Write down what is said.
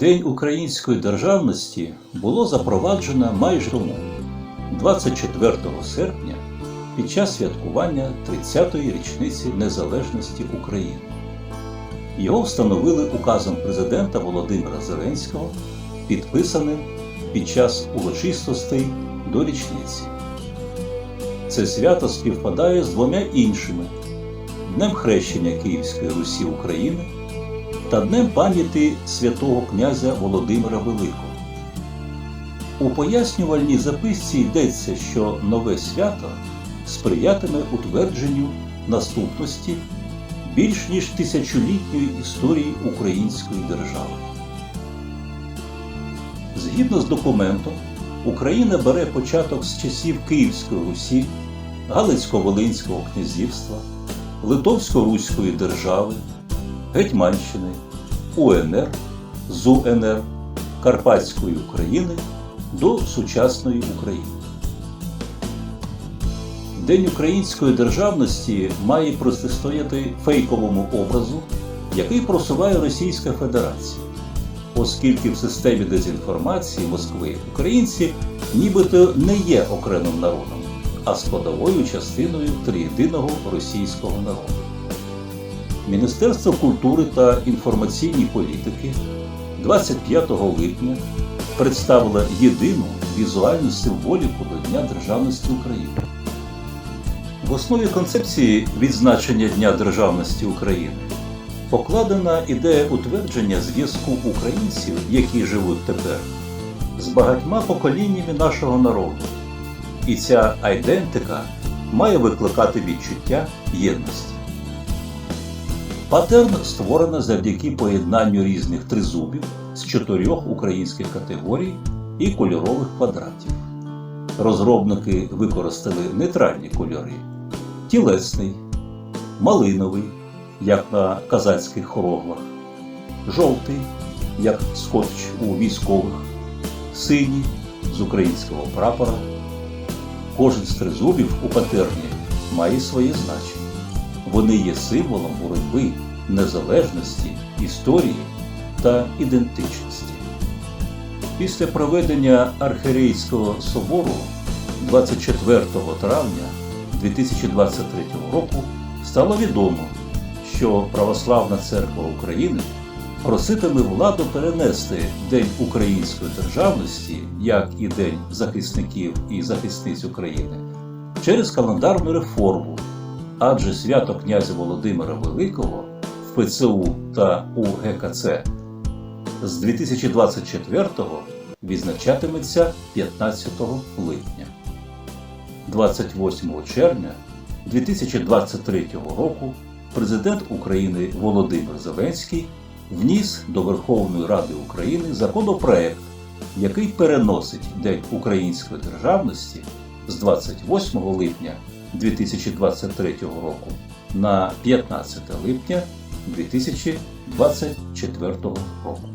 День української державності було запроваджено майже тому, 24 серпня, під час святкування 30-ї річниці незалежності України. Його встановили указом президента Володимира Зеленського, підписаним під час урочистостей до річниці. Це свято співпадає з двома іншими Днем хрещення Київської Русі України та Днем пам'яті святого князя Володимира Великого. У пояснювальній записці йдеться, що нове свято сприятиме утвердженню наступності більш ніж тисячолітньої історії української держави. Згідно з документом, Україна бере початок з часів Київської Русі, Галицько-Волинського князівства, Литовсько-Руської держави, Гетьманщини, УНР, ЗУНР, Карпатської України до сучасної України. День української державності має протистояти фейковому образу, який просуває Російська Федерація, оскільки в системі дезінформації Москви українці нібито не є окремим народом, а складовою частиною триєдиного російського народу. Міністерство культури та інформаційної політики 25 липня представило єдину візуальну символіку до Дня державності України. В основі концепції відзначення Дня державності України покладена ідея утвердження зв'язку українців, які живуть тепер, з багатьма поколіннями нашого народу. І ця айдентика має викликати відчуття єдності. Патерн створено завдяки поєднанню різних тризубів з чотирьох українських категорій і кольорових квадратів. Розробники використали нейтральні кольори: тілесний, малиновий, як на казацьких хороглах, жовтий, як скотч у військових, синій з українського прапора. Кожен з тризубів у патерні має своє значення. Вони є символом боротьби, незалежності, історії та ідентичності. Після проведення Архірейського собору 24 травня 2023 року стало відомо, що Православна Церква України проситиме владу перенести День української державності, як і День захисників і захисниць України, через календарну реформу адже свято князя Володимира Великого в ПЦУ та УГКЦ з 2024-го відзначатиметься 15 липня. 28 червня 2023 року президент України Володимир Зеленський вніс до Верховної Ради України законопроект, який переносить День української державності з 28 липня 2023 року на 15 липня 2024 року.